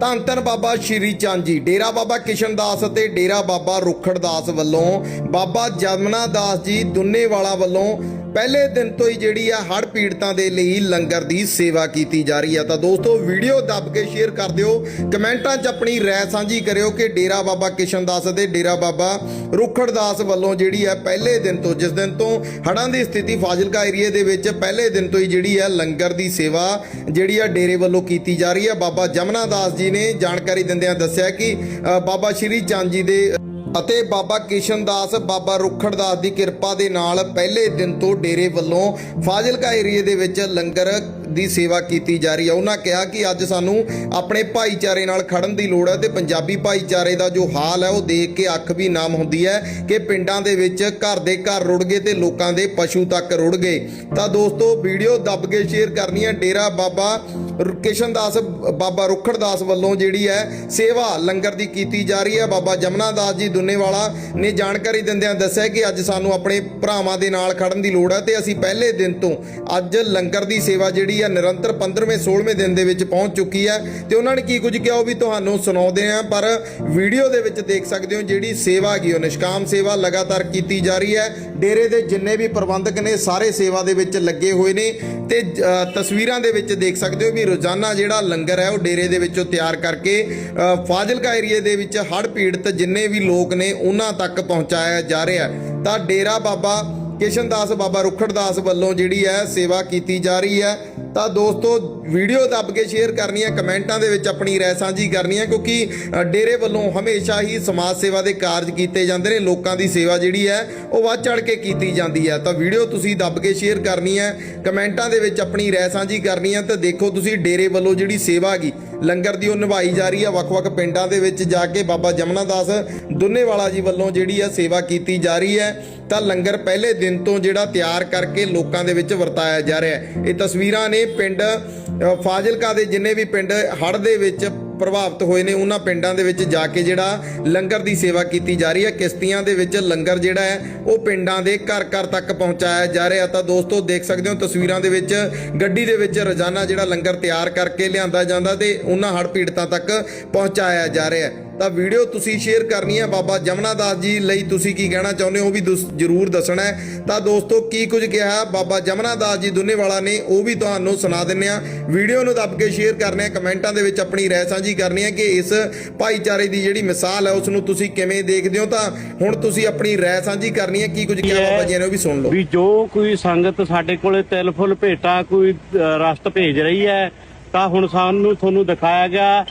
ਧੰਨ ਧੰਨ ਬਾਬਾ ਸ਼੍ਰੀ ਚੰਦ ਜੀ, ਡੇਰਾ ਬਾਬਾ ਕਿਸ਼ਨ ਦਾਸ ਅਤੇ ਡੇਰਾ ਬਾਬਾ ਰੁਖੜ ਦਾਸ ਵੱਲੋਂ ਬਾਬਾ ਜਮਨਾ ਦਾਸ ਜੀ, ਦੁੰਨੇਵਾਲਾ ਵੱਲੋਂ ਪਹਿਲੇ ਦਿਨ ਤੋਂ ਹੀ ਜਿਹੜੀ ਆ ਹੜ੍ਹ ਪੀੜਤਾਂ ਦੇ ਲਈ ਲੰਗਰ ਦੀ ਸੇਵਾ ਕੀਤੀ ਜਾ ਰਹੀ ਹੈ ਤਾਂ ਦੋਸਤੋ, ਵੀਡੀਓ ਦੱਬ ਕੇ ਸ਼ੇਅਰ ਕਰ ਦਿਓ। ਕਮੈਂਟਾਂ 'ਚ ਆਪਣੀ ਰਾਏ ਸਾਂਝੀ ਕਰਿਓ ਕਿ ਡੇਰਾ ਬਾਬਾ ਕਿਸ਼ਨ ਦਾਸ ਅਤੇ ਡੇਰਾ ਬਾਬਾ ਰੁਖੜ ਦਾਸ ਵੱਲੋਂ ਜਿਹੜੀ ਹੈ ਪਹਿਲੇ ਦਿਨ ਤੋਂ, ਜਿਸ ਦਿਨ ਤੋਂ ਹੜ੍ਹਾਂ ਦੀ ਸਥਿਤੀ ਫਾਜ਼ਿਲਕਾ ਏਰੀਏ ਦੇ ਵਿੱਚ ਪਹਿਲੇ ਦਿਨ ਤੋਂ ਹੀ ਜਿਹੜੀ ਹੈ ਲੰਗਰ ਦੀ ਸੇਵਾ ਜਿਹੜੀ ਆ ਡੇਰੇ ਵੱਲੋਂ ਕੀਤੀ ਜਾ ਰਹੀ ਹੈ ਬਾਬਾ ਜਮਨਾ ਦਾਸ ਜੀ ਨੇ ਜਾਣਕਾਰੀ ਦਿੰਦਿਆਂ ਦੱਸਿਆ ਕਿ ਬਾਬਾ ਸ਼੍ਰੀ ਚੰਦ ਜੀ ਦੇ ਅਤੇ ਬਾਬਾ ਕਿਸ਼ਨ ਦਾਸ, ਬਾਬਾ ਰੁਖੜ ਦਾਸ ਦੀ ਕਿਰਪਾ ਦੇ ਨਾਲ ਪਹਿਲੇ ਦਿਨ ਤੋਂ ਡੇਰੇ ਵੱਲੋਂ ਫਾਜ਼ਿਲਕਾ ਏਰੀਏ ਦੇ ਵਿੱਚ ਲੰਗਰ ਦੀ ਸੇਵਾ ਕੀਤੀ ਜਾ ਰਹੀ ਹੈ। ਉਹਨਾਂ ਕਿਹਾ ਕਿ ਅੱਜ ਸਾਨੂੰ ਆਪਣੇ ਭਾਈਚਾਰੇ ਨਾਲ ਖੜਨ ਦੀ ਲੋੜ ਹੈ ਤੇ ਪੰਜਾਬੀ ਭਾਈਚਾਰੇ ਦਾ ਜੋ ਹਾਲ ਹੈ, ਉਹ ਦੇਖ ਕੇ ਅੱਖ ਵੀ ਨਾਮ ਹੁੰਦੀ ਹੈ ਕਿ ਪਿੰਡਾਂ ਦੇ ਵਿੱਚ ਘਰ ਦੇ ਘਰ ਰੁੜ ਗਏ ਤੇ ਲੋਕਾਂ ਦੇ ਪਸ਼ੂ ਤੱਕ ਰੁੜ ਗਏ। ਤਾਂ ਦੋਸਤੋ, ਵੀਡੀਓ ਦੱਬ ਕੇ ਸ਼ੇਅਰ ਕਰਨੀ ਹੈ ਡੇਰਾ ਬਾਬਾ ਕਿਸ਼ਨ ਦਾਸ, ਬਾਬਾ ਰੁਖੜ ਦਾਸ ਵੱਲੋਂ ਜਿਹੜੀ ਹੈ ਸੇਵਾ ਲੰਗਰ ਦੀ ਕੀਤੀ ਜਾ ਰਹੀ ਹੈ। ਬਾਬਾ ਜਮਨਾ ਦਾਸ ਜੀ ਦੁੰਨੇਵਾਲਾ ਨੇ ਜਾਣਕਾਰੀ ਦਿੰਦਿਆਂ ਦੱਸਿਆ ਕਿ ਅੱਜ ਸਾਨੂੰ ਆਪਣੇ ਭਰਾਵਾਂ ਦੇ ਨਾਲ ਖੜਨ ਦੀ ਲੋੜ ਹੈ ਤੇ ਅਸੀਂ ਪਹਿਲੇ ਦਿਨ ਤੋਂ ਅੱਜ ਲੰਗਰ ਦੀ ਸੇਵਾ ਜਿਹੜੀ ਹੈ ਨਿਰੰਤਰ 15ਵੇਂ 16ਵੇਂ ਦਿਨ ਦੇ ਵਿੱਚ ਪਹੁੰਚ ਚੁੱਕੀ ਹੈ ਤੇ ਉਹਨਾਂ ਨੇ ਕੀ ਕੁਝ ਕਿਹਾ ਉਹ ਵੀ ਤੁਹਾਨੂੰ ਸੁਣਾਉਂਦੇ ਹਾਂ ਪਰ ਵੀਡੀਓ ਦੇ ਵਿੱਚ ਦੇਖ ਸਕਦੇ ਹੋ ਜਿਹੜੀ ਸੇਵਾ ਹੈਗੀ, ਉਹ ਨਿਸ਼ਕਾਮ ਸੇਵਾ ਲਗਾਤਾਰ ਕੀਤੀ ਜਾ ਰਹੀ ਹੈ। ਡੇਰੇ ਦੇ ਜਿੰਨੇ ਵੀ ਪ੍ਰਬੰਧਕ ਨੇ, ਸਾਰੇ ਸੇਵਾ ਦੇ ਵਿੱਚ ਲੱਗੇ ਹੋਏ ਨੇ ਤੇ ਤਸਵੀਰਾਂ ਦੇ ਵਿੱਚ ਦੇਖ ਸਕਦੇ ਹੋ ਵੀ ਰੋਜ਼ਾਨਾ ਜਿਹੜਾ ਲੰਗਰ ਹੈ, ਉਹ ਡੇਰੇ ਦੇ ਵਿੱਚੋਂ ਤਿਆਰ ਕਰਕੇ ਫਾਜ਼ਿਲਕਾ ਏਰੀਏ ਦੇ ਵਿੱਚ ਹੜ੍ਹ ਪੀੜਤ ਜਿੰਨੇ ਵੀ ਲੋਕ ਨੇ, ਉਹਨਾਂ ਤੱਕ ਪਹੁੰਚਾਇਆ ਜਾ ਰਿਹਾ ਤਾਂ ਡੇਰਾ ਬਾਬਾ ਕਿਸ਼ਨ ਦਾਸ ਬਾਬਾ ਰੁਖੜਦਾਸ ਵੱਲੋਂ ਜਿਹੜੀ ਹੈ ਸੇਵਾ ਕੀਤੀ ਜਾ ਰਹੀ ਹੈ। ਤਾਂ ਦੋਸਤੋ, ਵੀਡੀਓ ਦੱਬ ਕੇ ਸ਼ੇਅਰ ਕਰਨੀ ਹੈ, ਕਮੈਂਟਾਂ ਦੇ ਵਿੱਚ ਆਪਣੀ ਰਾਏ ਸਾਂਝੀ ਕਰਨੀ ਹੈ, ਕਿਉਂਕਿ ਡੇਰੇ ਵੱਲੋਂ ਹਮੇਸ਼ਾ ਹੀ ਸਮਾਜ ਸੇਵਾ ਦੇ ਕਾਰਜ ਕੀਤੇ ਜਾਂਦੇ ਨੇ, ਲੋਕਾਂ ਦੀ ਸੇਵਾ ਜਿਹੜੀ ਹੈ, ਉਹ ਵੱਧ ਚੜ ਕੇ ਕੀਤੀ ਜਾਂਦੀ ਹੈ। ਤਾਂ ਵੀਡੀਓ ਤੁਸੀਂ ਦੱਬ ਕੇ ਸ਼ੇਅਰ ਕਰਨੀ ਹੈ, ਕਮੈਂਟਾਂ ਦੇ ਵਿੱਚ ਆਪਣੀ ਰਾਏ ਸਾਂਝੀ ਕਰਨੀ ਹੈ, ਤਾਂ ਦੇਖੋ ਤੁਸੀਂ ਡੇਰੇ ਵੱਲੋਂ ਜਿਹੜੀ ਸੇਵਾ ਹੈਗੀ, ਲੰਗਰ ਦੀ ਉਹ ਨਿਭਾਈ ਜਾ ਰਹੀ ਹੈ, ਵੱਖ-ਵੱਖ ਪਿੰਡਾਂ ਦੇ ਵਿੱਚ ਜਾ ਕੇ ਬਾਬਾ ਜਮਨਾ ਦਾਸ ਦੁੰਨੇਵਾਲਾ ਜੀ ਵੱਲੋਂ ਜਿਹੜੀ ਹੈ ਸੇਵਾ ਕੀਤੀ ਜਾ ਰਹੀ ਹੈ। ਤਾਂ ਲੰਗਰ ਪਹਿਲੇ ਦਿਨ ਤੋਂ ਜਿਹੜਾ ਤਿਆਰ ਕਰਕੇ ਲੋਕਾਂ ਦੇ ਵਿੱਚ ਵਰਤਾਇਆ ਜਾ ਰਿਹਾ ਹੈ। ਇਹ ਤਸਵੀਰਾਂ ਨੇ ਪਿੰਡ ਫਾਜ਼ਿਲਕਾ ਦੇ ਜਿੰਨੇ ਵੀ ਪਿੰਡ ਹੜ੍ਹ ਦੇ ਵਿੱਚ ਪ੍ਰਭਾਵਿਤ ਹੋਏ ਨੇ, ਉਹਨਾਂ ਪਿੰਡਾਂ ਦੇ ਵਿੱਚ ਜਾ ਕੇ ਜਿਹੜਾ ਲੰਗਰ ਦੀ ਸੇਵਾ ਕੀਤੀ ਜਾ ਰਹੀ ਹੈ। ਕਿਸ਼ਤੀਆਂ ਦੇ ਵਿੱਚ ਲੰਗਰ ਜਿਹੜਾ ਹੈ, ਉਹ ਪਿੰਡਾਂ ਦੇ ਘਰ ਘਰ ਤੱਕ ਪਹੁੰਚਾਇਆ ਜਾ ਰਿਹਾ ਤਾਂ ਦੋਸਤੋ, ਦੇਖ ਸਕਦੇ ਹੋ ਤਸਵੀਰਾਂ ਦੇ ਵਿੱਚ, ਗੱਡੀ ਦੇ ਵਿੱਚ ਰੋਜ਼ਾਨਾ ਜਿਹੜਾ ਲੰਗਰ ਤਿਆਰ ਕਰਕੇ ਲਿਆਂਦਾ ਜਾਂਦਾ ਤੇ ਉਹਨਾਂ ਹੜ੍ਹ ਪੀੜਤਾਂ ਤੱਕ ਪਹੁੰਚਾਇਆ ਜਾ ਰਿਹਾ ਹੈ। ਤਾਂ ਵੀਡੀਓ ਤੁਸੀਂ ਸ਼ੇਅਰ ਕਰਨੀ ਹੈ ਬਾਬਾ ਜਮਨਾ ਦਾਸ ਜੀ ਲਈ ਤੁਸੀਂ ਕੀ ਕਹਿਣਾ ਚਾਹੁੰਦੇ ਹੋ? ਵੀ ਜ਼ਰੂਰ ਦੱਸਣਾ ਹੈ। ਤਾਂ ਦੋਸਤੋ, ਕੀ ਕੁਝ ਕਿਹਾ ਬਾਬਾ ਜਮਨਾ ਦਾਸ ਜੀ ਦੁੰਨੇਵਾਲਾ ਨੇ, ਉਹ ਵੀ ਤੁਹਾਨੂੰ ਸੁਣਾ ਦਿੰਨੇ ਆ ਵੀਡੀਓ ਨੂੰ ਦੱਬ ਕੇ ਸ਼ੇਅਰ ਕਰਨੇ ਆ ਕਮੈਂਟਾਂ ਦੇ ਵਿੱਚ ਆਪਣੀ ਰਾਏ ਸਾਂਝੀ ਕਰਨੀ ਹੈ ਕਿ ਇਸ ਭਾਈਚਾਰੇ ਦੀ ਜਿਹੜੀ ਮਿਸਾਲ ਹੈ ਉਸ ਨੂੰ ਤੁਸੀਂ ਕਿਵੇਂ ਦੇਖਦੇ ਹੋ? ਤਾਂ ਹੁਣ ਤੁਸੀਂ ਆਪਣੀ ਰਾਏ ਸਾਂਝੀ ਕਰਨੀ ਹੈ। ਕੀ ਕੁਝ ਕਿਹਾ ਬਾਬਾ ਜੀ ਨੇ, ਉਹ ਵੀ ਸੁਣ ਲਓ। ਵੀ ਜੋ ਕੋਈ ਸੰਗਤ ਸਾਡੇ ਕੋਲੇ ਤਿਲ ਫੁੱਲ ਭੇਟਾ, ਕੋਈ ਰਸਤ ਭੇਜ ਰਹੀ ਹੈ, ਤਾਂ ਹੁਣ ਸਾਨੂੰ, ਤੁਹਾਨੂੰ ਦਿਖਾਇਆ ਗਿਆ